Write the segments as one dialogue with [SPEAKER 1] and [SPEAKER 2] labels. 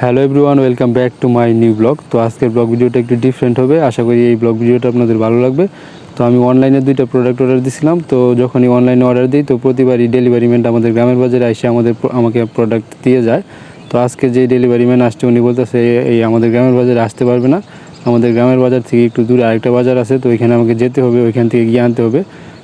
[SPEAKER 1] Hello everyone welcome back to my new blog তো আজকের blog ভিডিওটা একটু ডিফারেন্ট হবে। আশা করি এই ব্লগ ভিডিওটা আপনাদের ভালো লাগবে। তো আমি অনলাইনে দুইটা প্রোডাক্ট অর্ডার দিয়েছিলাম তো যখনই অনলাইনে অর্ডার দিই, তো প্রতিবারই ডেলিভারি ম্যান আমাদের গ্রামের বাজারে এসে আমাদের আমাকে প্রোডাক্ট দিয়ে যায়। তো আজকে যে ডেলিভারি ম্যান আসছে, উনি বলতেছে এই আমাদের গ্রামের বাজারে আসতে পারবে না। আমাদের গ্রামের বাজার থেকে একটু দূরে আরেকটা বাজার আছে। তো ওইখানে আমাকে যেতে হবে, ওইখান থেকে গিয়ে আনতে হবে।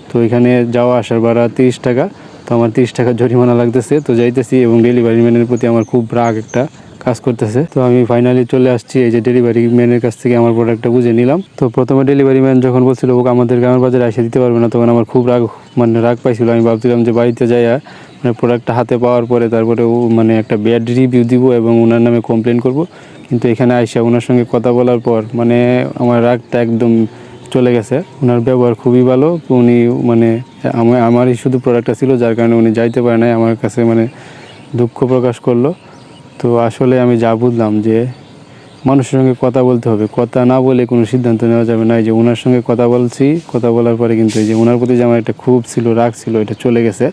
[SPEAKER 1] তো ওইখানে যাওয়া, আসার ভাড়া তিরিশ টাকা। তো আমার তিরিশ টাকা জরিমানা লাগতেছে। তো যাইতেছি এবং ডেলিভারি ম্যানের প্রতি আমার খুব রাগ একটা। কাজ করতেছে। তো আমি ফাইনালি চলে আসছি এই যে ডেলিভারি ম্যানের কাছ থেকে আমার প্রোডাক্টটা বুঝে নিলাম। তো প্রথমে ডেলিভারি ম্যান যখন বলছিল ও আমাদের গ্রামের বাজারে এসে দিতে পারবে না, তখন আমার খুব রাগ মানে রাগ পাইছিল। আমি ভাবছিলাম যে বাড়িতে যাই মানে প্রোডাক্টটা হাতে পাওয়ার পরে তারপরে ও মানে একটা ব্যাড রিভিউ দিব এবং ওনার নামে কমপ্লেন করব। কিন্তু এখানে আইসা ওনার সঙ্গে কথা বলার পর মানে আমার রাগটা একদম চলে গেছে। ওনার ব্যবহার খুবই ভালো। উনি মানে আমার আমারই শুধু প্রোডাক্টটা ছিল, যার কারণে উনি যাইতে পারে নাই। আমার কাছে মানে দুঃখ প্রকাশ করল। তো আসলে আমি যা বুঝলাম যে মানুষের সঙ্গে কথা বলতে হবে। কথা না বলে কোনো সিদ্ধান্ত নেওয়া যাবে না। এই যে ওনার সঙ্গে কথা বলছি, কথা বলার পরে কিন্তু এই যে ওনার প্রতি যে আমার একটা ক্ষোভ ছিল, রাগ ছিল, এটা চলে গেছে।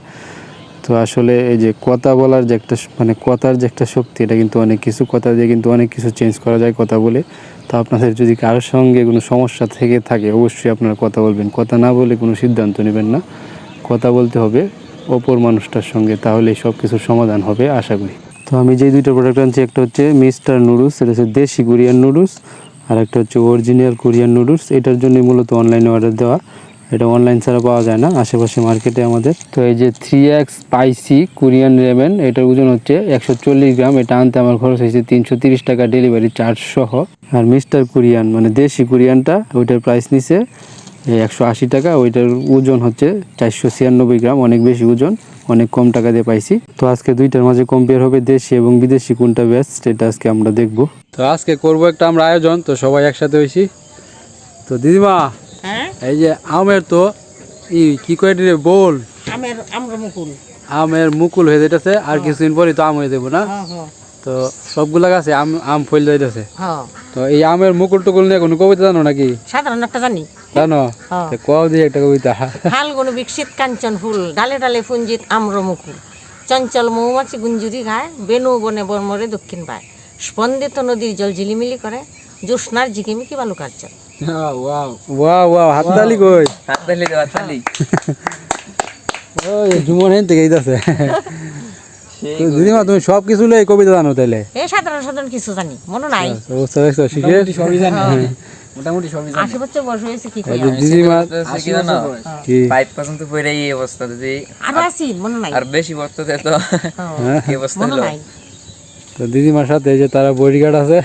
[SPEAKER 1] তো আসলে এই যে কথা বলার যে একটা মানে কথার যে একটা শক্তি, এটা কিন্তু অনেক কিছু, কথা দিয়ে কিন্তু অনেক কিছু চেঞ্জ করা যায় কথা বলে। তো আপনাদের যদি কারোর সঙ্গে কোনো সমস্যা থেকে থাকে, অবশ্যই আপনারা কথা বলবেন। কথা না বলে কোনো সিদ্ধান্ত নেবেন না। কথা বলতে হবে অপর মানুষটার সঙ্গে তাহলে সব কিছুর সমাধান হবে, আশা করি। তো আমি যে দুইটা প্রোডাক্ট আনছি, একটা হচ্ছে মিস্টার নুডলস এটা হচ্ছে দেশি কোরিয়ান নুডলস আর একটা হচ্ছে অরিজিনাল কোরিয়ান নুডলস এটার জন্যই মূলত অনলাইনে অর্ডার দেওয়া। এটা অনলাইন ছাড়া পাওয়া যায় না, আশেপাশে মার্কেটে আমাদের। তো এই যে three X spicy Korean ramen এটার ওজন হচ্ছে একশো চল্লিশ গ্রাম। এটা আনতে আমার খরচ হয়েছে তিনশো তিরিশ টাকা ডেলিভারি চার্জ সহ। আর মিস্টার কোরিয়ান মানে দেশি কোরিয়ানটা ওইটার প্রাইস নিছে একশো আশি টাকা। ওইটার ওজন হচ্ছে চারশো ছিয়ানব্বই গ্রাম, অনেক বেশি ওজন। অনেক কম টাকা দিয়ে পাইছি। তো আজকে দুইটার মাঝে কম্পেয়ার হবে দেশি এবং বিদেশি কোনটা বেস্ট এটা আজকে আমরা দেখব। তো আজকে করব একটা আমরা আয়োজন তো সবাই একসাথে হয়েছি তো দিদিমা
[SPEAKER 2] হ্যাঁ?
[SPEAKER 1] এই যে আমের তো ই কি করে রে বল?
[SPEAKER 2] আমের আমের মুকুল।
[SPEAKER 1] আমের মুকুল হয়ে যেতেছে আর কিছুদিন পরে তো আম হয়ে দেবো না?
[SPEAKER 2] হ্যাঁ হ্যাঁ।
[SPEAKER 1] তো সবগুলা গাছে আম আম ফল যাইতেছে।
[SPEAKER 2] হ্যাঁ।
[SPEAKER 1] তো এই আমের মুকুল টুকুল নিয়ে কোনো কবিতা জানো নাকি?
[SPEAKER 2] সাধারণ একটা জানি।
[SPEAKER 1] জানো?
[SPEAKER 2] হ্যাঁ।
[SPEAKER 1] তো কও দিয়ে একটা কবিতা।
[SPEAKER 2] ফাল্গুন বিকশিত কাঞ্চন ফুল ডালে ডালে ফুঞ্জিত আম্র মুকুল। চঞ্চল মৌমাছি গুঞ্জুরি গায় বেনু বনে বর্মরে দক্ষিণ পায়। স্পন্দিত নদীর জল ঝিলিমিলি করে জ্যোৎস্নার ঝিকিমিকি বালুকার জল
[SPEAKER 1] ওয়া ওয়া হাততালি কই?
[SPEAKER 3] হাততালি দেওয়া
[SPEAKER 1] ওই জুমন হেন থেকে দিদিমা তুমি সব কিছু লই কবিতা জানো তাইলে?
[SPEAKER 2] এ সাধারণ সাধারণ কিছু জানি মনে নাই।
[SPEAKER 1] অবস্থা দেখছ শিখে?
[SPEAKER 3] সবই জানি। মোটামুটি সবই জানি।
[SPEAKER 2] আশি বছর বয়স হয়েছে কি কই
[SPEAKER 1] দিদিমা
[SPEAKER 3] কি জানো
[SPEAKER 1] কি?
[SPEAKER 3] ফাইভ পার্সেন্ট পরে এই অবস্থা যদি
[SPEAKER 2] আরও আছি মনে নাই।
[SPEAKER 3] আর বেশি বর্ততে তো
[SPEAKER 2] হ্যাঁ,
[SPEAKER 3] কি অবস্থা
[SPEAKER 2] মনে
[SPEAKER 3] হলো
[SPEAKER 2] নাই।
[SPEAKER 1] তো দিদিমার সাথে যে তারা বডিগার্ড আছে।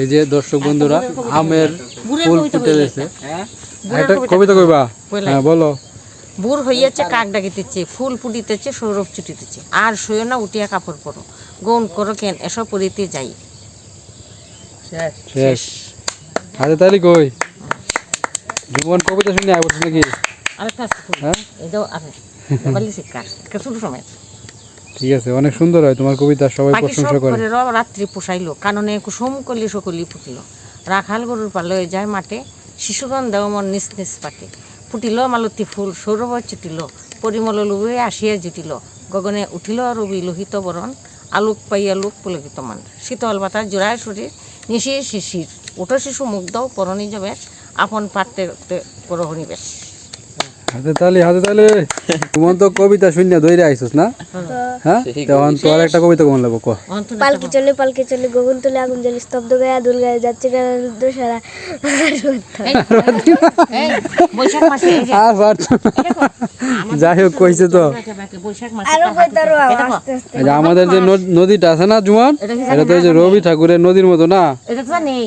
[SPEAKER 1] এই যে দর্শক বন্ধুরা আমের ফুল
[SPEAKER 2] কবিতা
[SPEAKER 1] ফুটে গেছে।
[SPEAKER 3] হ্যাঁ।
[SPEAKER 1] একটা
[SPEAKER 2] কবিতা
[SPEAKER 1] কইবা? হ্যাঁ বলো।
[SPEAKER 2] বুড় হইয়াছে কাক ডাকিতেছে ফুল ফুটিতেছে সৌরভ ছুটিতেছে। আর শুয়ে না উঠিয়া কাপড় পরো। গৌন করো কেন এসব পরিতে যাই।
[SPEAKER 1] শেষ। হাতে তালি কই? জীবন কবিতা শুনে আইবছ নাকি?
[SPEAKER 2] আরেকটা আছে ফুল।
[SPEAKER 1] হ্যাঁ?
[SPEAKER 2] এই দাও বলি শিক্ষা একটা সময়
[SPEAKER 1] ঠিক আছে অনেক সুন্দর হয় তোমার কবিতা সবাই প্রশংসা করে।
[SPEAKER 2] রাত্রি পোষাইলো কাননে কুসুম কলি সকলি ফুটিল। রাখাল গরুর পালয়ে যায় মাঠে শিশুগণ দেওমন নিজ নিজ পাটে। ফুটিল মালতী ফুল সৌরভ চুটিল পরিমল লুবে আসিয়া জুটিল। গগনে উঠিল রবি লোহিত বরণ আলোক পাইয়া লোক পুলকিত মান। শীতল বাতাস জোড়ায় শরীর নিশিয়ে শিশির ওঠ শিশু মুগ্ধ পরণি যাবে আপন পাত্রে করহনি বেশ।
[SPEAKER 1] হাতে তালি হাতে তালি। তোমার তো কবিতা শূন্য দইরে আইছস না? হ্যাঁ? তখন তোর একটা কবিতা কেমন লাগবো
[SPEAKER 4] পালকি চলে পালকি চলে গগন তুলে আগুন জ্বলে স্তব্ধ গায়ে দুল গায়ে যাচ্ছে গায়ে রুদ্র সারা?
[SPEAKER 2] বৈশাখ মাসে এই যে,
[SPEAKER 1] আর পারছ যাই হোক কইছে তো। আরও আমাদের যে নদ- নদীটা আছে না জুমান
[SPEAKER 2] এটা
[SPEAKER 1] তো এই যে রবি ঠাকুরের নদীর মতো না?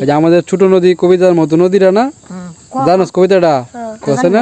[SPEAKER 2] তো
[SPEAKER 1] আমাদের ছোট নদী কবিতার মতো নদীটা না। জানোস কবিতাটা? কছে না?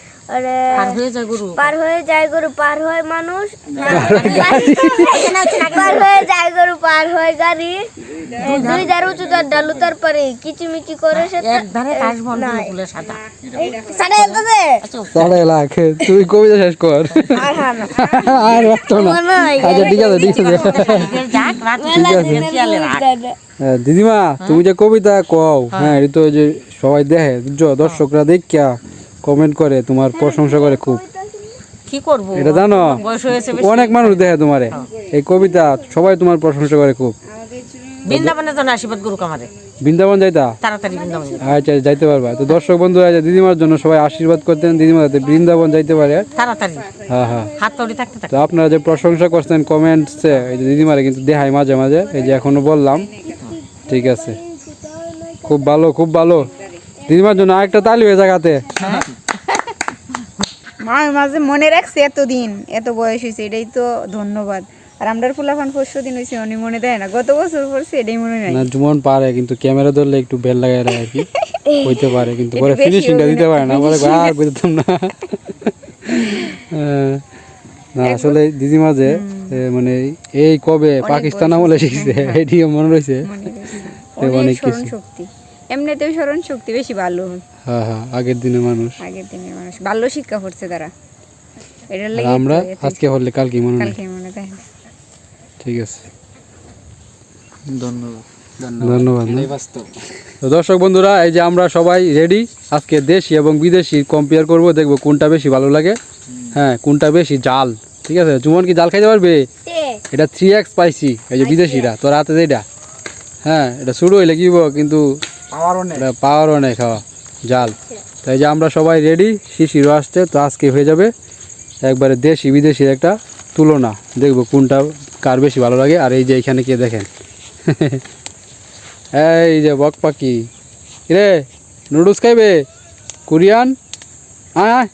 [SPEAKER 2] পার হয়ে যায় গরু
[SPEAKER 4] পার হয়ে যায় গরু পার হয় মানুষ পার হয়ে যায় গরু পার হয় গাড়ি দুই ধার উঁচু তার ডালু তার পারে কিচিমিচি করে সে
[SPEAKER 2] আচ্ছা
[SPEAKER 1] তুই কবিতা শেষ কর
[SPEAKER 4] আর
[SPEAKER 1] রাখতো না আচ্ছা ঠিক আছে ঠিক আছে হ্যাঁ, দিদিমা তুমি যে কবিতা কও হ্যাঁ এটা তো ওই যে সবাই দেখে দর্শকরা দেখিয়া
[SPEAKER 5] কমেন্ট করে তোমার প্রশংসা করে খুব।
[SPEAKER 2] কি করব?
[SPEAKER 5] এটা জানো
[SPEAKER 2] বয়স হয়েছে
[SPEAKER 5] অনেক মানুষ দেখে তোমারে। এই কবিতা সবাই তোমার প্রশংসা করে খুব।
[SPEAKER 2] বৃন্দাবনের জন্য আশীর্বাদ গুরুক আমারে।
[SPEAKER 5] বৃন্দাবন যাইতা?
[SPEAKER 2] তাড়াতাড়ি বৃন্দাবন
[SPEAKER 5] আচ্ছা যাইতে পারবা। তো দর্শক বন্ধুরা দিদিমার জন্য সবাই আশীর্বাদ করতেন দিদিমা যাতে বৃন্দাবন যাইতে পারে।
[SPEAKER 2] তাড়াতাড়ি।
[SPEAKER 5] হ্যাঁ হ্যাঁ।
[SPEAKER 2] হাত তৈরি থাকতে
[SPEAKER 5] তো
[SPEAKER 2] থাকতে
[SPEAKER 5] আপনারা যে প্রশংসা করছেন কমেন্টসে এই যে দিদিমারে কিন্তু দেখায় মাঝে মাঝে এই যে এখনও বললাম। ঠিক আছে। খুব ভালো খুব ভালো। দিদিমার জন্য আরেকটা তালি হয়ে জায়গাতে।
[SPEAKER 6] মা মাঝে মনে রাখছে এতদিন এত বয়স হয়েছে এটাই তো ধন্যবাদ। আর আমরা ফুলাফান পরশু দিন হয়েছে উনি মনে দেয় না গত বছর পড়ছে এটাই মনে নাই।
[SPEAKER 5] না জুমন পারে কিন্তু ক্যামেরা ধরলে একটু বেল লাগাই রাখে আর কি। হইতে পারে কিন্তু পরে ফিনিশিংটা দিতে পারে না পরে আর বুঝতাম না। না আসলে দিদিমা যে মানে এই কবে পাকিস্তান আমলে শিখছে এটিও মনে রয়েছে
[SPEAKER 6] অনেক
[SPEAKER 5] কিছু।
[SPEAKER 6] শক্তি এমনিতেও স্মরণ শক্তি বেশি ভালো
[SPEAKER 5] হ্যাঁ হ্যাঁ আগের দিনের মানুষ।
[SPEAKER 6] আগের দিনের মানুষ। ভালো শিক্ষা করছে তারা। এটার
[SPEAKER 5] আর
[SPEAKER 6] লাগে
[SPEAKER 5] আমরা আজকে হলে কালকে মনে
[SPEAKER 6] কালকে মনে
[SPEAKER 5] ঠিক আছে।
[SPEAKER 7] ধন্যবাদ।
[SPEAKER 5] ধন্যবাদ। দর্শক বন্ধুরা এই যে আমরা সবাই রেডি আজকে দেশি এবং বিদেশি কম্পেয়ার করব দেখব কোনটা বেশি ভালো লাগে। হ্যাঁ কোনটা বেশি জাল। ঠিক আছে? জুমন কি জাল খাইতে পারবে? এটা থ্রি এক্স স্পাইসি এই যে বিদেশিটা তোর হাতে যেটা। হ্যাঁ এটা শুরু হইলে কি কিন্তু এটা পাওয়ারও নেই। খাওয়া, জাল। তাই যে আমরা সবাই রেডি শিশিরও আসছে, তো আজকে হয়ে যাবে একবারে দেশি বিদেশির একটা তুলনা। দেখব কোনটা কার বেশি ভালো লাগে, আর এই যে এখানে কে দেখেন? এই যে বক পাখি। রে নুডলস খাইবে? কোরিয়ান? আয়।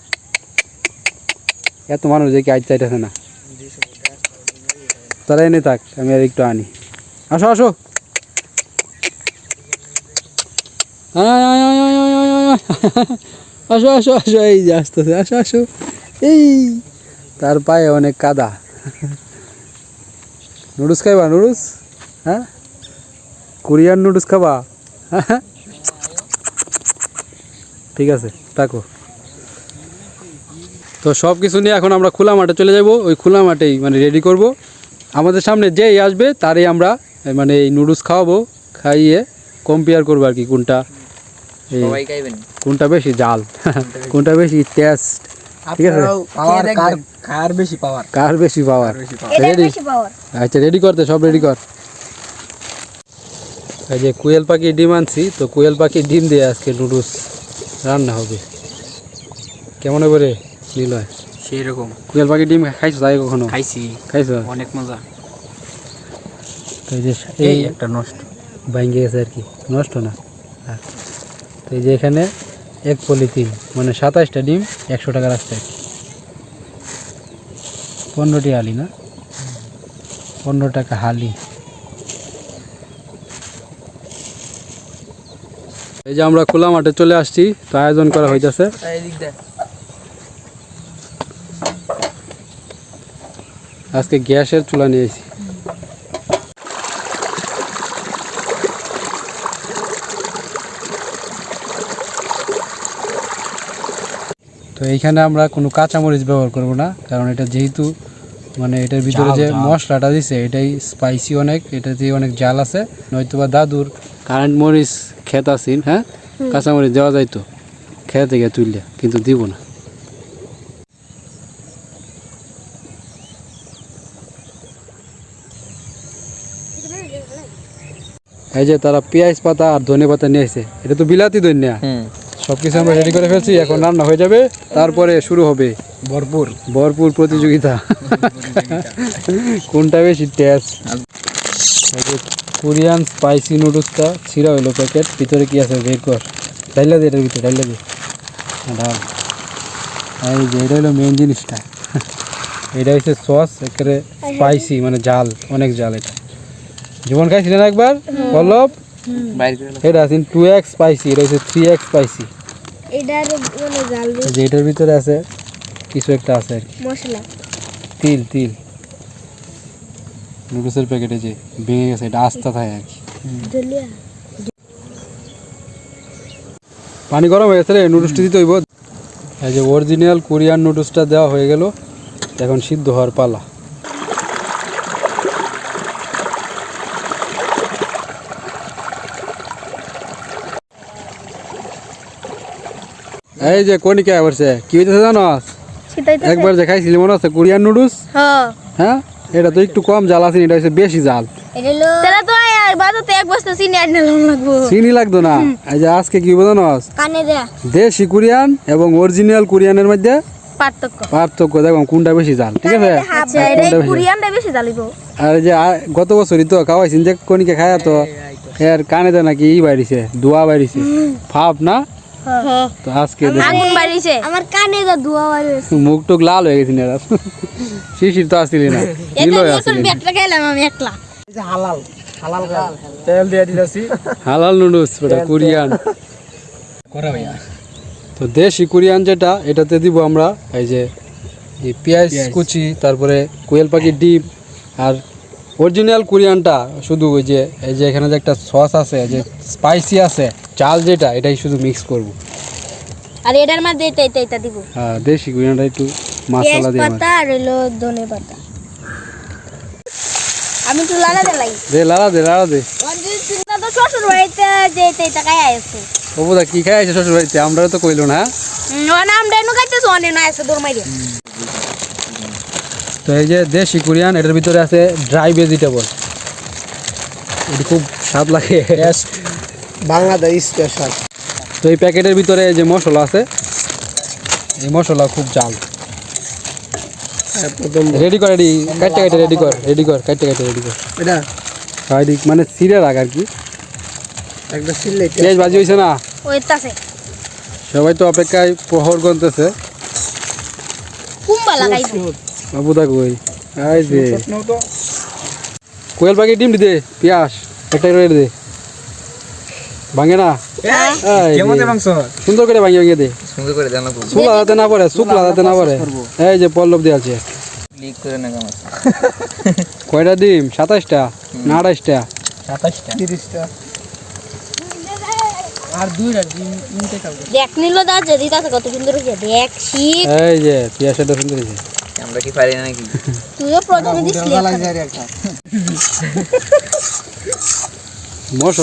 [SPEAKER 5] এত মানুষ দেখি আজ চাইতেছে না। তারা এনে থাক, আমি আর একটু আনি। আসো আসো আয়, আয়, আয়, আয়, আয়, আয়, আয়, আয়। আসো আসো আসো এই যে আসতেছে আসো আসো এই তার পায়ে অনেক কাদা নুডলস খাইবা নুডলস হ্যাঁ কোরিয়ান নুডলস খাবা ঠিক আছে থাকো তো সব কিছু নিয়ে এখন আমরা খোলা মাঠে চলে যাব ওই খোলা মাঠেই মানে রেডি করব আমাদের সামনে যেই আসবে তারই আমরা মানে এই নুডলস খাওয়াবো খাইয়ে কম্পেয়ার করব আর কি কোনটা
[SPEAKER 7] সবাই খাইবেন।
[SPEAKER 5] কোনটা বেশি জাল? কোনটা বেশি? টেস্ট ঠিক আছে?
[SPEAKER 7] পাওয়ার কার কার বেশি পাওয়ার
[SPEAKER 5] কার বেশি পাওয়ার
[SPEAKER 7] বেশি
[SPEAKER 5] রেডি
[SPEAKER 4] বেশি পাওয়ার
[SPEAKER 5] আচ্ছা রেডি করতে সব রেডি কর। এই যে কোয়েল পাখি ডিম আনছি তো কোয়েল পাখি ডিম দিয়ে আজকে নুডলস রান্না হবে। কেমন হবে রে নিলয়?
[SPEAKER 7] সেই রকম
[SPEAKER 5] কোয়েল পাখি ডিম খাইছো তাই কখনো?
[SPEAKER 7] খাইছি।
[SPEAKER 5] খাইছো?
[SPEAKER 7] অনেক মজা।
[SPEAKER 5] তো এই যে
[SPEAKER 7] এই একটা নষ্ট।
[SPEAKER 5] ভাঙ্গে গেছে আর কি। নষ্ট না? হ্যাঁ। তো এই যে এখানে এক পলিথিন মানে সাতাশটা ডিম একশো টাকা রাখছে আর কি পনেরোটি হালি না? পনেরো টাকা হালি। এই যে আমরা খোলা মাঠে চলে আসছি তো আয়োজন করা হইতেছে। আজকে গ্যাসের চুলা নিয়েছি তো এইখানে আমরা কোনো কাঁচামরিচ ব্যবহার করব না কারণ এটা যেহেতু মানে এটার ভিতরে যে মশলাটা দিছে এটাই স্পাইসি অনেক এটাতে অনেক জাল আছে। নয়তো বা দাদুর কারেন্ট মরিচ খেত আসিন হ্যাঁ? কাঁচামরিচ দেওয়া যাইতো খেতে থেকে তুললে কিন্তু দিব না। এই যে তারা পেঁয়াজ পাতা আর ধনে পাতা নিয়ে আসছে এটা তো বিলাতি ধনিয়া। সব কিছু আমরা রেডি করে ফেলছি এখন রান্না হয়ে যাবে তারপরে শুরু হবে।
[SPEAKER 7] ভরপুর।
[SPEAKER 5] ভরপুর প্রতিযোগিতা। কোনটা বেশি টেস্ট কোরিয়ান স্পাইসি নুডলসটা ছিঁড়া হইল প্যাকেট ভিতরে কি আছে বের কর। ডাইলা দে এটার ভিতরে ডাইলা দে। ডাল এই যে এটা হলো মেন জিনিসটা। এটা হচ্ছে সস একেবারে স্পাইসি মানে জাল অনেক জাল এটা। জীবন খাইছিলেন একবার পল্লব?
[SPEAKER 7] বাইরে
[SPEAKER 5] এটা আছে টু এক্স স্পাইসি এটা হচ্ছে থ্রি এক্স স্পাইসি
[SPEAKER 4] এটার মানে জাল
[SPEAKER 5] যে এটার ভিতরে আছে কিছু একটা আছে আর কি।
[SPEAKER 4] মশলা।
[SPEAKER 5] তিল তিল। নুডলসের প্যাকেটে যে ভেঙে গেছে এটা আস্তা থাকে আর কি। পানি গরম হয়ে গেছে রে নুডলসটা দিতে হইব। এই যে অরিজিনাল কোরিয়ান নুডলসটা দেওয়া হয়ে গেল এখন সিদ্ধ হওয়ার পালা। এই যে কনিকা বলছে কি হইতেছে জানো একবার যে খাইছিলি মনে আছে কোরিয়ান নুডলস
[SPEAKER 4] হ্যাঁ
[SPEAKER 5] হ্যাঁ এটা তো একটু কম জাল আছে এটা হচ্ছে বেশি জাল
[SPEAKER 4] তাহলে তো বাজাতে এক বস্তা চিনি আর নিলাম লাগবো
[SPEAKER 5] চিনি লাগতো না এই যে আজকে কি বোঝানো
[SPEAKER 4] কানে দেয়া
[SPEAKER 5] দেশি কোরিয়ান এবং অরিজিনাল কোরিয়ানের মধ্যে
[SPEAKER 4] পার্থক্য
[SPEAKER 5] পার্থক্য দেখো কোনটা বেশি জাল ঠিক আছে
[SPEAKER 4] আচ্ছা
[SPEAKER 5] আর
[SPEAKER 4] এটা কোরিয়ানটা বেশি জ্বালিব
[SPEAKER 5] আর এই যে গত বছরই তো খাওয়াইছেন যে কনিকে খায়া তো এর কানে তো নাকি ই বাইরিছে দোয়া বাইরিছে ফাপ না তো আজকে
[SPEAKER 4] আগুন বাড়িছে। আমার কানে যা ধোয়া বাড়িছে
[SPEAKER 5] মুখ টুক লাল হয়ে এরা শিশির তো আসছিলি না। নীল
[SPEAKER 4] ব্যাগটা খেলাম আমি একলা।
[SPEAKER 7] হালাল হালাল তেল দিয়ে
[SPEAKER 5] হালাল নুডলস কোরিয়ান।
[SPEAKER 7] করে ভাইয়া।
[SPEAKER 5] তো দেশি কোরিয়ান যেটা এটাতে দিব আমরা এই যে এই পেঁয়াজ কুচি তারপরে কোয়েল পাখির ডিম আর অরিজিনাল কোরিয়ানটা শুধু ওই যে এই যে এখানে যে একটা সস আছে যে স্পাইসি আছে চাল যেটা এটাই শুধু মিক্স করব।
[SPEAKER 4] আর এটার মধ্যে এটা এটা এটা দিব।
[SPEAKER 5] হ্যাঁ দেশি কোরিয়ানটা একটু মশলা দিয়ে
[SPEAKER 4] পাতা আর হলো ধনে পাতা। আমি একটু লালা দিলাই
[SPEAKER 5] দে লাড়া দে লাড়া দে।
[SPEAKER 4] চিন্তা তো শ্বশুর বাড়িতে যে এটা এটা খাই
[SPEAKER 5] কি খাই আছে শ্বশুর বাড়িতে? আমরা তো কইলো না?
[SPEAKER 4] ও নাম ডেনু খাইতেছে অনে না আছে দূর মাইরে।
[SPEAKER 5] তো এই যে দেশি কোরিয়ান এটার ভিতরে আছে ড্রাই ভেজিটেবল এটি খুব স্বাদ লাগে।
[SPEAKER 7] বাংলাদেশ স্পেশাল।
[SPEAKER 5] তো এই প্যাকেটের ভিতরে যে মশলা আছে এই মশলা খুব জাল। রেডি কর রেডি কাটতে কাটতে রেডি কর রেডি কর কাটতে কাটতে রেডি কর।
[SPEAKER 7] এটা?
[SPEAKER 5] রেডি মানে সিরে রাখ আর কি।
[SPEAKER 7] একটা সিললে
[SPEAKER 5] পেঁয়াজ ভাজি হয়েছে না?
[SPEAKER 4] ওই তাছে
[SPEAKER 5] সবাই তো অপেক্ষায় প্রহর গনতেছে।
[SPEAKER 4] কুম্বা লাগাইব
[SPEAKER 5] বাবু দা কই? এই যে কোয়েল পাখি ডিম দে পেঁয়াজ একটা রেডি দে। ভাঙে না?
[SPEAKER 7] কেমন
[SPEAKER 5] সুন্দর করে ভাঙিয়ে ভাঙিয়ে দে।
[SPEAKER 3] সুন্দর করে জানো তো
[SPEAKER 5] শুকলা না পড়ে এই যে পল্লব দিয়ে আছে।
[SPEAKER 3] লিক করে না কামাস
[SPEAKER 5] কয়টা ডিম? সাতাশটা না আঠাশটা?
[SPEAKER 7] সাতাশটা। তিরিশটা। আর দুইটা ডিম তিনটে কালকে
[SPEAKER 4] দেখ নিল দা যে দিতাছে কত সুন্দর হইছে দেখ শিখ
[SPEAKER 5] এই যে পেঁয়াজটা সুন্দর হয়েছে।
[SPEAKER 3] আমরা কি পারি নাকি?
[SPEAKER 4] তুইও প্রথমে দিছিলি
[SPEAKER 7] একটা
[SPEAKER 5] মশলার আগে
[SPEAKER 4] আমার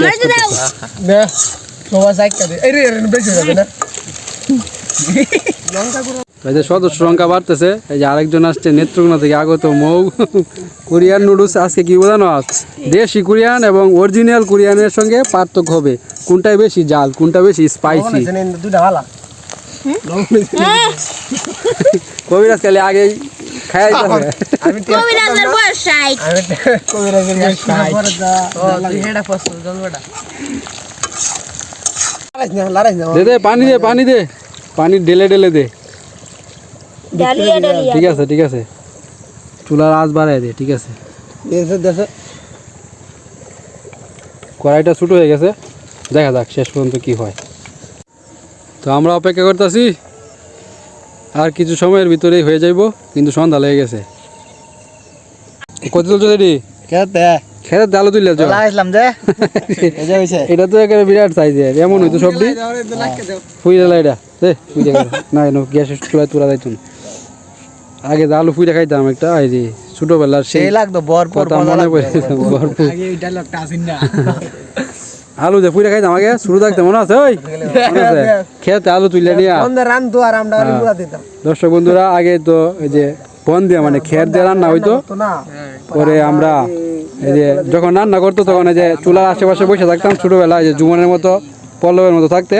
[SPEAKER 5] টেস্ট
[SPEAKER 4] তো দাও
[SPEAKER 7] দে সবাই সাইডটা দে এই রে রে বেশি হয়ে যাবে না লঙ্কা গুঁড়ো
[SPEAKER 5] এই যে সদস্য সংখ্যা বাড়তেছে এই যে আরেকজন আসছে নেত্রকোনা থেকে আগত মৌ কোরিয়ান নুডলস আজকে কি বোঝানো আজ দেশি কোরিয়ান এবং অরিজিনাল কোরিয়ানের সঙ্গে পার্থক্য হবে। কোনটাই বেশি জাল কোনটা বেশি স্পাইসি কবিরাজ খালি আগেই খাই যাবে।
[SPEAKER 7] আমি
[SPEAKER 4] কবিরাজের বয়স ষাট।
[SPEAKER 7] আমি কবিরাজের বেশ খাই ও তুই হেডা ফসল জলবটা লারাইস না লারাইস না।
[SPEAKER 5] দে দে পানি দে পানি দে। পানি ঢেলে ঢেলে দে।
[SPEAKER 4] Dahlia dahlia.
[SPEAKER 5] ঠিক আছে ঠিক আছে। চুলার আঁচ বাড়াই দে ঠিক আছে। কড়াইটা ছোটো হয়ে গেছে। দেখা যাক শেষ পর্যন্ত কি হয়। তো আমরা অপেক্ষা করতেছি। আর কিছু সময়ের ভিতরেই হয়ে যাইব কিন্তু সন্ধ্যা লেগে গেছে। কত তুলছো রেডি? খেতে। দালো
[SPEAKER 7] যে।
[SPEAKER 5] এটা তো একেবারে বিরাট সাইজের এমন হইতো সবটি না চুলায় তোলা যাইতো আগে যে আলু খাইতাম একটা ছোটবেলার সেই
[SPEAKER 7] সেই লাগতো ভরপুর
[SPEAKER 5] কথা মনে পড়ে ভরপুর।
[SPEAKER 7] আগে ডায়লগটা আসিন না।
[SPEAKER 5] আলু যে ফুইরা খাইতাম আগে শুরু থাকতে মনে আছে? ওই খেতে আলু তুলে নিয়ে।
[SPEAKER 7] বন্ধ রান তো আর আমরা
[SPEAKER 5] হ্যাঁ।
[SPEAKER 7] পুরা দিতাম।
[SPEAKER 5] দর্শক বন্ধুরা আগে তো এই যে বন দিয়ে মানে খের দিয়ে রান্না হইতো। পরে আমরা এই যে যখন রান্না করতো তখন এই যে চুলার আশেপাশে বসে থাকতাম ছোটবেলায় যে জুমনের মতো পল্লবের মতো থাকতে।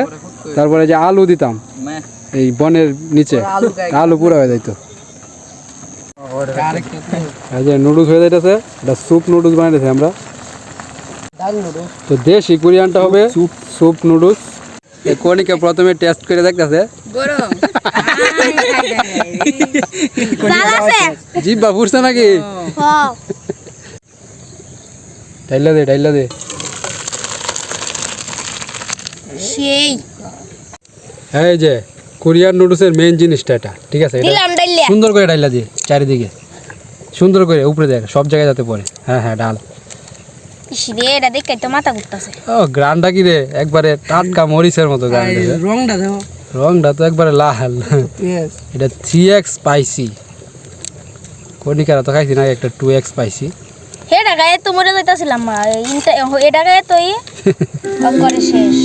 [SPEAKER 5] তারপরে যে আলু দিতাম এই বনের নিচে। আলু পুরা হয়ে যাইতো। এই যে নুডলস হয়ে যাইতেছে এটা স্যুপ নুডলস বানাইতেছি আমরা। তো দেশি কোরিয়ানটা হবে স্যুপ স্যুপ নুডলস এই কনিকে প্রথমে টেস্ট করে দেখতেছে।
[SPEAKER 6] গরম।
[SPEAKER 5] জিব্বা ফুরছে নাকি? ডাইলা দে ডাইলা দে।
[SPEAKER 4] সেই।
[SPEAKER 5] এই যে কোরিয়ান নুডলসের মেইন জিনিসটা এটা ঠিক আছে? এটা সুন্দর করে ডাইলা দিয়ে চারিদিকে। সুন্দর করে উপরে দেখ সব জায়গায় যাতে পড়ে। হ্যাঁ হ্যাঁ ডাল।
[SPEAKER 4] ইস এটা দেখে তো মাথা ঘুরতাছে।
[SPEAKER 5] ও গ্রানটা কি রে? একবারে টাটকা মরিচের মতো গ্রান
[SPEAKER 7] রংটা দেখো।
[SPEAKER 5] রংটা তো একবারে লাল। এটা থ্রি এক্স স্পাইসি কনিকারা তো খাইছি না একটা টু এক্স স্পাইসি
[SPEAKER 4] হেডা গায়ে তো মরে যাইতাছিলাম ইনটা এটা গায়ে তো ই করে শেষ।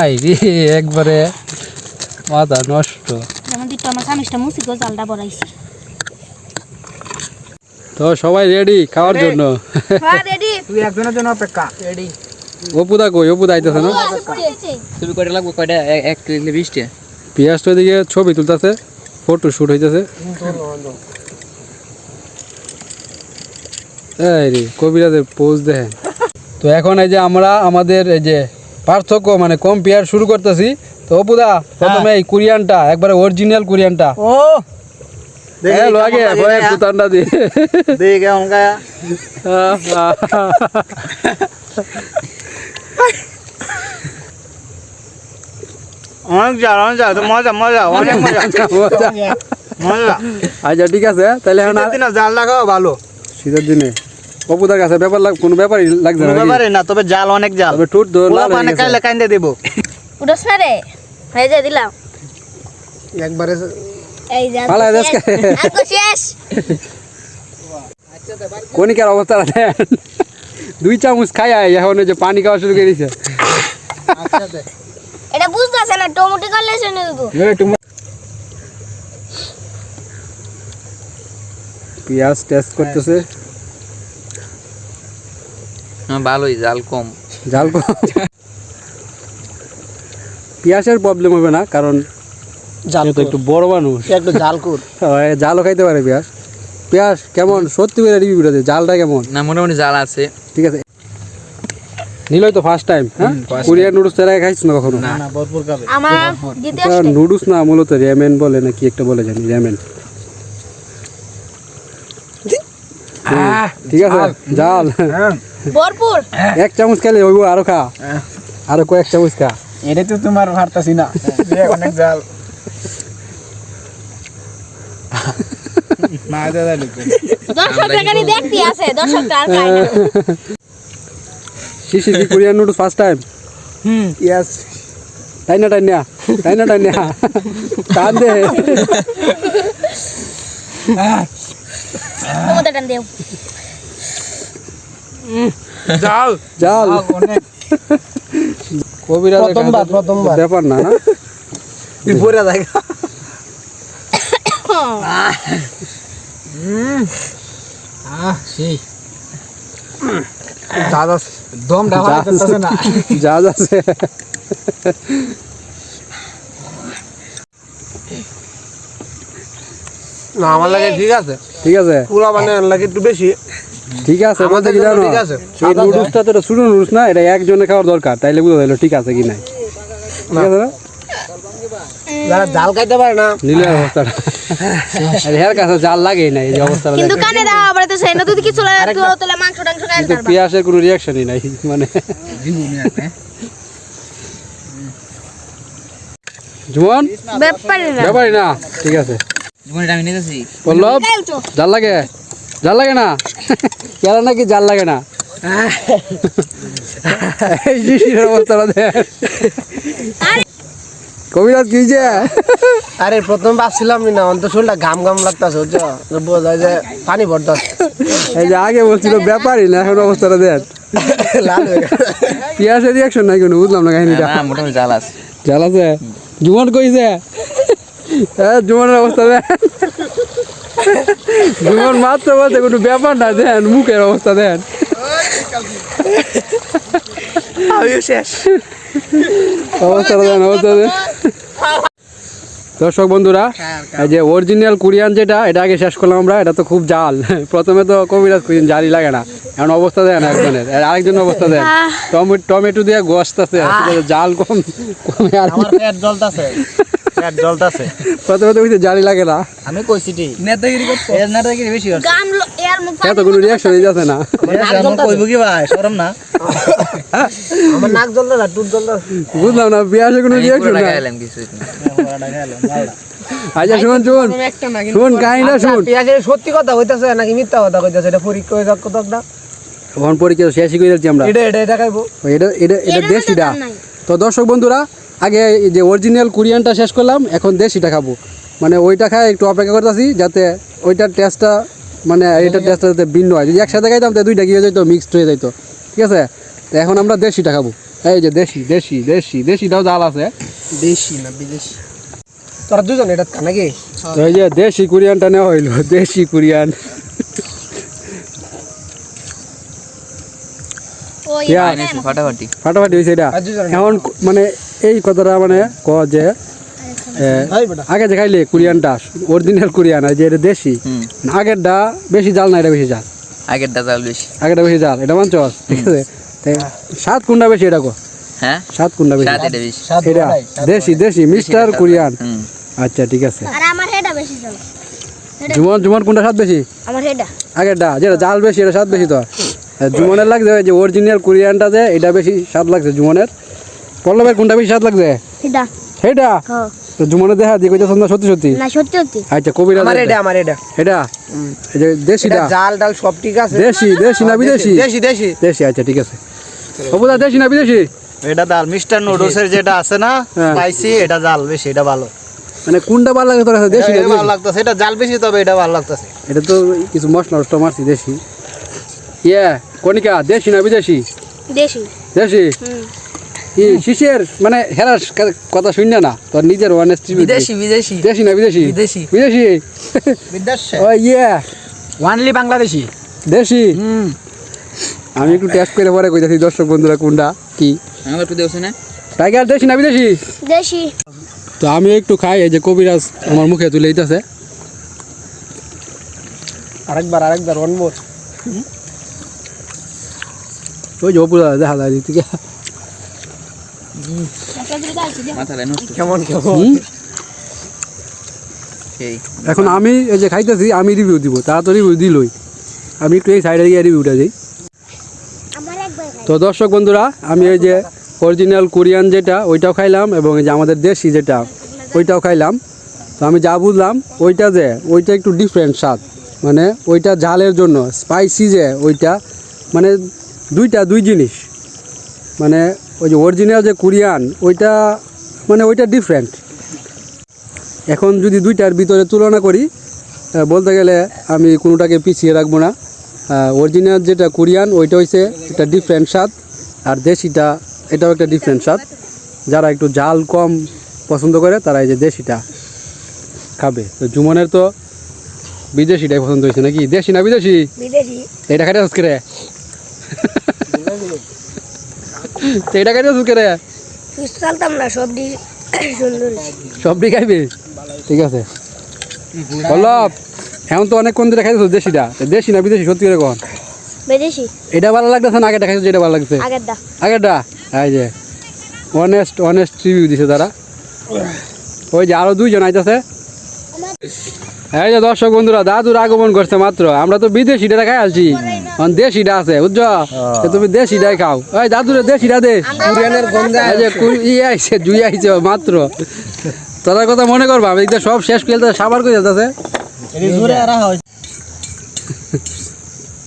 [SPEAKER 5] আই রে একবারে মাথা নষ্ট।
[SPEAKER 4] যেমন দিতে আমার স্বামীটা মুসিকে জালটা বড়াইছি
[SPEAKER 5] তো সবাই রেডি খাওয়ার জন্য।
[SPEAKER 4] হ্যাঁ রেডি
[SPEAKER 7] তুই একজনের জন্য অপেক্ষা। রেডি
[SPEAKER 5] অপুদা কই? অপুদা আইতেছে না?
[SPEAKER 3] তুমি কয়টা লাগবো? কয়টা? এক কিলো বিশটা।
[SPEAKER 5] পিয়াজটা দিকে ছবি তুলতেছে ফটো শুট হইতেছে। এই রে কবিরাজের পোজ দেখেন। তো এখন এই যে আমরা আমাদের এই যে পার্থক্য মানে কম্পেয়ার শুরু করতেছি। তো অপুদা প্রথমে এই কোরিয়ানটা একবারে অরিজিনাল কোরিয়ানটা।
[SPEAKER 7] ও!
[SPEAKER 5] হ্যাঁ লাগে ভয়ে পুতানটা দিয়ে
[SPEAKER 7] দেখে কেমন গায়া অনেক জাল অনেক জাল তো মজা মজা অনেক মজা
[SPEAKER 5] মজা।
[SPEAKER 7] মজা
[SPEAKER 5] আচ্ছা ঠিক আছে তাহলে এখন আর-
[SPEAKER 7] দিন জাল লাগাও ভালো
[SPEAKER 5] শীতের দিনে অপুদার কাছে ব্যাপার লাগ কোনো ব্যাপারই লাগছে
[SPEAKER 7] কোনো
[SPEAKER 5] না নাকি?
[SPEAKER 7] ব্যাপারে না তবে জাল অনেক জাল
[SPEAKER 5] তবে ঠোঁট ধরে লাল হয়ে
[SPEAKER 7] মানে
[SPEAKER 5] গেছে।
[SPEAKER 7] কাইলে কাইন্দে দেবো
[SPEAKER 4] উঠোস না রে হয়ে যায় দিলাম
[SPEAKER 7] একবারে
[SPEAKER 4] এই যা
[SPEAKER 5] পালা
[SPEAKER 4] আজকে শেষ
[SPEAKER 5] অবস্থা দেন দুই চামচ খাই আয় এখন যে পানি খাওয়া শুরু করে দিছে।
[SPEAKER 4] এটা বুঝতেছে না টমেটো করলে শুনে দেবো
[SPEAKER 5] পেঁয়াজ টেস্ট করতেছে।
[SPEAKER 3] হ্যাঁ, ভালোই জাল কম।
[SPEAKER 5] জাল কম। পেঁয়াজের প্রবলেম হবে না কারণ
[SPEAKER 7] জাল
[SPEAKER 5] একটু বড় মানুষ।
[SPEAKER 7] একটু জাল কর
[SPEAKER 5] হয়, জালও খাইতে পারে পেঁয়াজ। পেঁয়াজ কেমন? সত্যি করে রিভিউটা দে জালটা কেমন?
[SPEAKER 3] না মোটামুটি জাল আছে।
[SPEAKER 5] ঠিক আছে। নিলই তো ফার্স্ট টাইম হ্যাঁ? নুডলস এর আগে খাইছিস না কখনো?
[SPEAKER 7] না। ভরপুর খাবে।
[SPEAKER 4] আমার
[SPEAKER 5] নুডলস না মূলত র্যামেন বলে না কি একটা বলে জানি র্যামেন ঠিক আছে জাল।
[SPEAKER 4] ভরপুর।
[SPEAKER 5] এক চামচ খেলে হইব আরও খা। আরও কয়েক চামচ খা।
[SPEAKER 7] এটা তো তোমার হারতাছি না। অনেক জাল। মা দাদা লিখবে
[SPEAKER 4] দর্শক টাকানি দেখতে আছে দর্শক টাকা খায় না
[SPEAKER 5] শিশি কি Korean noodles first time
[SPEAKER 7] hmm yes
[SPEAKER 5] তাই না তাই না তাই না তাই না টান দে
[SPEAKER 4] তোমাদের টান দেও
[SPEAKER 7] জাল
[SPEAKER 5] জাল
[SPEAKER 7] অনেক
[SPEAKER 5] কবিরা
[SPEAKER 7] প্রথমবার, প্রথমবার।
[SPEAKER 5] ব্যাপার না না
[SPEAKER 7] বিপরে দেখা আহ সেই। দাদা দম ঢালা যেতেছে না।
[SPEAKER 5] যা যাচ্ছে
[SPEAKER 7] না আমার লাগে ঠিক আছে।
[SPEAKER 5] ঠিক আছে।
[SPEAKER 7] পুরা মানে লাগে একটু বেশি।
[SPEAKER 5] ঠিক আছে
[SPEAKER 7] আমাদের
[SPEAKER 5] কি জানো? এই নুডলসটা তো ছোট নুডলস না এটা একজনে খাওয়ার দরকার তাইলে বুঝা যাইলো ঠিক আছে কি নাই ঠিক আছে না?
[SPEAKER 7] যারা জাল খাইতে পারে না।
[SPEAKER 5] নিলে অবস্থাটা। হের কাছে জাল লাগেই নাই এই যে
[SPEAKER 4] কিন্তু কানে দাও আবার তো সেই না তুই কিছু লাগে তুই তোলে মাংস টাংস খাই
[SPEAKER 5] কিন্তু পেঁয়াজের কোনো রিয়াকশনই নাই মানে। জুমন
[SPEAKER 4] ব্যাপারে না।
[SPEAKER 5] ব্যাপারই না ঠিক আছে।
[SPEAKER 3] জীবনে আমি নিতেছি
[SPEAKER 5] পল্লব জাল লাগে? জাল লাগে না? কেন নাকি জাল লাগে না? এই শিশিরের অবস্থাটা দেখ কবিরাজ কি যে?
[SPEAKER 7] আরে প্রথম ভাবছিলাম না অন্ত শরীরটা ঘাম ঘাম লাগতেছে বুঝছ? বোঝা যায় যে পানি ভরতেছে
[SPEAKER 5] এই যে আগে বলছিল ব্যাপারই না এখন অবস্থাটা দেখ।
[SPEAKER 7] লাল হয়ে গেছে
[SPEAKER 5] পেঁয়াজের রিয়াকশন নাই কোনো বুঝলাম না কাহিনীটা।
[SPEAKER 3] মোটামুটি জাল আছে।
[SPEAKER 5] জাল আছে? জুমন কইছে? হ্যাঁ জুমনের অবস্থা দেন জুমন মাত্র বলতে কোনো ব্যাপার না দেন মুখের অবস্থা দেন
[SPEAKER 7] আমিও শেষ।
[SPEAKER 5] অবস্থাটা দেন অবস্থা দেন দর্শক বন্ধুরা এই যে অরিজিনাল কোরিয়ান যেটা এটা আগে শেষ করলাম আমরা এটা তো খুব জাল। প্রথমে তো কবিরাজ কোরিয়ান জালই লাগে না। এখন অবস্থা দেন একজনের আর আরেকজন অবস্থা দেন। টমেটো টমেটো দিয়ে গোস্তাছে জাল কম কমে আর
[SPEAKER 7] পেট জ্বলতাছে পেট জ্বলতাছে।
[SPEAKER 5] প্রথমে তো জালি লাগে না।
[SPEAKER 7] আমি কইছি টি নেতাগিরি করতে। এর নেতাগিরি বেশি হচ্ছে।
[SPEAKER 4] গান
[SPEAKER 5] এত কোনো রিয়াকশনই যাচ্ছে না।
[SPEAKER 7] কইব কি ভাই? শরম না। আমার নাক জ্বলতা না টুট জ্বলতা
[SPEAKER 5] বুঝলাম না পেঁয়াজে কোনো রিয়াকশন না।
[SPEAKER 3] খাইলাম কিছু
[SPEAKER 5] আচ্ছা শুন শুন শুন কাহিনীটা শুন
[SPEAKER 7] পেঁয়াজের সত্যি কথা কইতাছে নাকি মিথ্যা কথা কইতাছে? এটা পরীক্ষা হয়ে যাক কত একটা
[SPEAKER 5] ওখান পরীক্ষা শেষই করে যাচ্ছি আমরা।
[SPEAKER 7] এটা এটা এটা খাইবো
[SPEAKER 5] এটা এটা এটা দেশিটা তো দর্শক বন্ধুরা আগে যে অরিজিনাল কোরিয়ানটা শেষ করলাম এখন দেশিটা খাব। মানে ওইটা খাই একটু অপেক্ষা করতেছি যাতে ওইটার টেস্টটা মানে এটার টেস্টটা যাতে ভিন্ন হয়। যদি একসাথে খাইতাম তো দুইটা কি হয়ে যেত মিক্সড হয়ে যেত ঠিক আছে? তো এখন আমরা দেশিটা খাব। এই যে দেশি দেশি দেশি দেশিটাও জাল আছে।
[SPEAKER 7] দেশি না বিদেশি? তোরা দুজন এটা খা নাকি?
[SPEAKER 5] এই যে দেশি কুরিয়ানটা নেওয়া হইল। দেশি কুরিয়ান। ইয়া,
[SPEAKER 3] ফাটাফাটি।
[SPEAKER 5] ফাটাফাটি হয়েছে এটা। এখন মানে এই কথাটা মানে ক যে আগে যে খাইলে কুরিয়ানটা অরিজিনাল কুরিয়ান আর যে এটা দেশি আগেরটা বেশি জাল না এটা বেশি জাল।
[SPEAKER 3] আগেরটা জাল বেশি।
[SPEAKER 5] আগেরটা বেশি জাল এটা মানছ ঠিক আছে? সাত কুন্ডা বেশি এটা কো?
[SPEAKER 3] হ্যাঁ?
[SPEAKER 5] সাত কুন্ডা বেশি?
[SPEAKER 3] এটা
[SPEAKER 5] দেশি দেশি মিস্টার কুরিয়ান। আচ্ছা ঠিক আছে।
[SPEAKER 4] আর আমার হেডা বেশি চলো
[SPEAKER 5] জুমন জুমন কোনটা স্বাদ বেশি?
[SPEAKER 4] আমার হেডা।
[SPEAKER 5] আগেরটা যেটা জাল বেশি এটা স্বাদ বেশি তো। জুমনের লাগছে যে অরিজিনাল কুরিয়ানটা যে এটা বেশি স্বাদ লাগছে জুমনের। পল্লবের কোনটা বেশি স্বাদ লাগছে?
[SPEAKER 4] হেডা।
[SPEAKER 5] সেটা
[SPEAKER 4] হ্যাঁ।
[SPEAKER 5] তো দেখা দিয়ে কইতেছ না সত্যি সত্যি?
[SPEAKER 4] না সত্যি সত্যি।
[SPEAKER 5] আচ্ছা কবিরা
[SPEAKER 7] আমার এটা আমার এটা।
[SPEAKER 5] এটা? এই যে দেশিটা
[SPEAKER 7] জাল ডাল সব ঠিক আছে।
[SPEAKER 5] দেশি দেশি না বিদেশি?
[SPEAKER 7] দেশি দেশি
[SPEAKER 5] দেশি। আচ্ছা ঠিক আছে। দেশি না বিদেশি?
[SPEAKER 8] এটা ডাল মিস্টার নুডলসের যেটা আছে না
[SPEAKER 5] হ্যাঁ।
[SPEAKER 8] স্পাইসি এটা জাল বেশি এটা ভালো।
[SPEAKER 5] মানে কোনটা ভালো লাগে তোর কাছে দেশি
[SPEAKER 8] এটা ভালো? লাগতেছে এটা জাল বেশি তবে এটা ভালো লাগতেছে।
[SPEAKER 5] এটা তো কিছু মশলা টসলা মারছি দেশি। ইয়ে কনিকা দেশি না বিদেশি?
[SPEAKER 4] দেশি।
[SPEAKER 5] দেশি? শিশের মানে হেরার কথা শুনলে না। তোর নিজের অনেস্টি
[SPEAKER 3] বিদেশি বিদেশি।
[SPEAKER 5] দেশি না বিদেশি?
[SPEAKER 3] বিদেশি।
[SPEAKER 5] বিদেশি?
[SPEAKER 8] বিদেশ?
[SPEAKER 5] ও ইয়ে।
[SPEAKER 7] ওয়ানলি বাংলাদেশি।
[SPEAKER 5] দেশি? আমি একটু টেস্ট করে পরে কইতাছি দর্শক বন্ধুরা কোনটা কি?
[SPEAKER 3] আমার একটু না?
[SPEAKER 5] টাইগার দেশি না বিদেশি?
[SPEAKER 4] দেশি।
[SPEAKER 5] তো আমি একটু খাই এই যে কবিরাজ আমার মুখে তুলে দিতেছে।
[SPEAKER 7] আরেকবার আরেকবার ওয়ান মোর
[SPEAKER 5] ওই যে অপুরা দেখা যায় দিক
[SPEAKER 7] কেমন কেমন?
[SPEAKER 5] এখন আমি এই যে খাইতেছি আমি রিভিউ দিব তারা তো রিভিউ দিলই। আমি একটু এই সাইডে গিয়ে রিভিউটা দিই। তো দর্শক বন্ধুরা আমি এই যে অরিজিনাল কোরিয়ান যেটা ওইটাও খাইলাম এবং এই যে আমাদের দেশি যেটা ওইটাও খাইলাম। তো আমি যা বুঝলাম ওইটা যে ওইটা একটু ডিফারেন্ট স্বাদ। মানে ওইটা ঝালের জন্য স্পাইসি যে ওইটা মানে দুইটা দুই জিনিস। মানে ওই যে অরিজিনাল যে কোরিয়ান ওইটা মানে ওইটা ডিফারেন্ট এখন যদি দুইটার ভিতরে তুলনা করি বলতে গেলে আমি কোনোটাকে পিছিয়ে রাখব না। অরিজিনাল যেটা কোরিয়ান ওইটা হচ্ছে একটা ডিফারেন্ট স্বাদ আর দেশিটা এটাও একটা ডিফারেন্ট স্বাদ। যারা একটু জাল কম পছন্দ করে তারা এই যে দেশিটা খাবে। তো জুমনের তো বিদেশিটাই পছন্দ হয়েছে নাকি? দেশি না বিদেশি? এটা খাইতে রে? তো এটা খাইতে হচ্ছে রে
[SPEAKER 4] সুস্থ চালতাম না সব ডি সুন্দর
[SPEAKER 5] সবটি খাইবে? ঠিক আছে। বল্লভ এখন তো অনেক কোন দিকে খাইতেছো দেশিটা। দেশি না বিদেশি সত্যি করে কন?
[SPEAKER 4] বিদেশি।
[SPEAKER 5] এটা ভালো লাগতেছে না আগেটা খাইছো যেটা ভালো লাগছে
[SPEAKER 4] আগের দা
[SPEAKER 5] আগেরটা? এই যে অনেস্ট অনেস্ট রিভিউ দিছে তারা। ওই যে আরও দুইজন আইতাছে। এই যে দর্শক বন্ধুরা দাদুর আগমন করছে মাত্র। আমরা তো বিদেশিটা খাই আলছি এখন দেশিটা আছে বুঝছ? তো তুমি দেশিটাই খাও। ওই দাদুরে দেশিটা দে।
[SPEAKER 7] কোরিয়ানের গন্ধে
[SPEAKER 5] এই যে কুই- ই আইছে জুই আইছে মাত্র। তোদের কথা মনে করবা আমি সব শেষ করে সাবার করে যেতেছে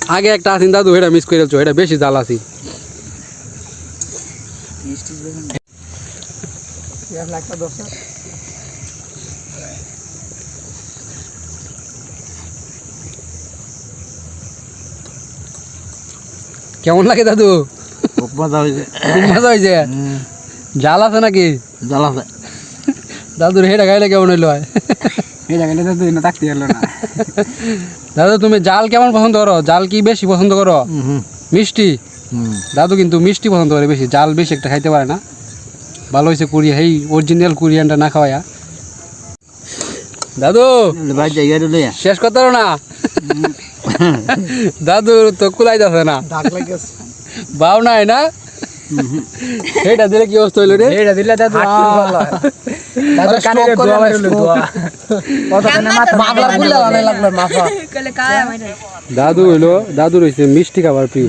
[SPEAKER 5] আগে একটা আছেন দাদু এটা মিস করে এটা বেশি জাল আছি। কেমন লাগে দাদু?
[SPEAKER 8] খুব মজা হয়েছে।
[SPEAKER 5] খুব মজা হয়েছে? জাল আছে নাকি?
[SPEAKER 8] জ্বালা
[SPEAKER 5] দাদুর হেটা খাইলে কেমন হইল?
[SPEAKER 7] এই জায়গাটা তো না থাকতে গেলো না।
[SPEAKER 5] দাদু তুমি জাল কেমন পছন্দ করো? জাল কি বেশি পছন্দ করো? মিষ্টি? দাদু কিন্তু মিষ্টি পছন্দ করে বেশি জাল বেশি একটা খাইতে পারে না। ভালো হয়েছে কুরিয়া এই অরিজিনাল কুরিয়ানটা না খাওয়ায়া। দাদু! শেষ করতে পারো না? দাদু তো কুলাই যাচ্ছে না বাও নাই না? সেইটা দিলে কি অবস্থা হইল রে?
[SPEAKER 7] এইটা দিলে দাদু দাদু কানে দোয়া। মারলো দোয়া লাগল মাফা।
[SPEAKER 5] দাদু হইল দাদু রয়েছে মিষ্টি খাবার প্রিয়।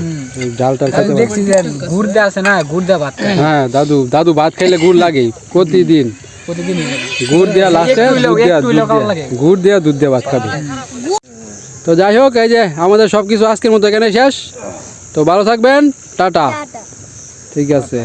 [SPEAKER 5] ডাল টাল পারে।
[SPEAKER 7] দেখছি যে গুড় আছে না গুড় দেওয়া ভাত
[SPEAKER 5] হ্যাঁ দাদু দাদু ভাত খাইলে গুড় লাগে প্রতিদিন।
[SPEAKER 7] প্রতিদিন
[SPEAKER 5] গুড় দেওয়া লাস্টে দুধ দুধ। গুড় দেওয়া দুধ দেওয়া ভাত খাবে। তো যাই হোক এই যে আমাদের সব কিছু আজকের মতো এখানে শেষ। তো ভালো থাকবেন টাটা।
[SPEAKER 4] টাটা।
[SPEAKER 5] ঠিক আছে।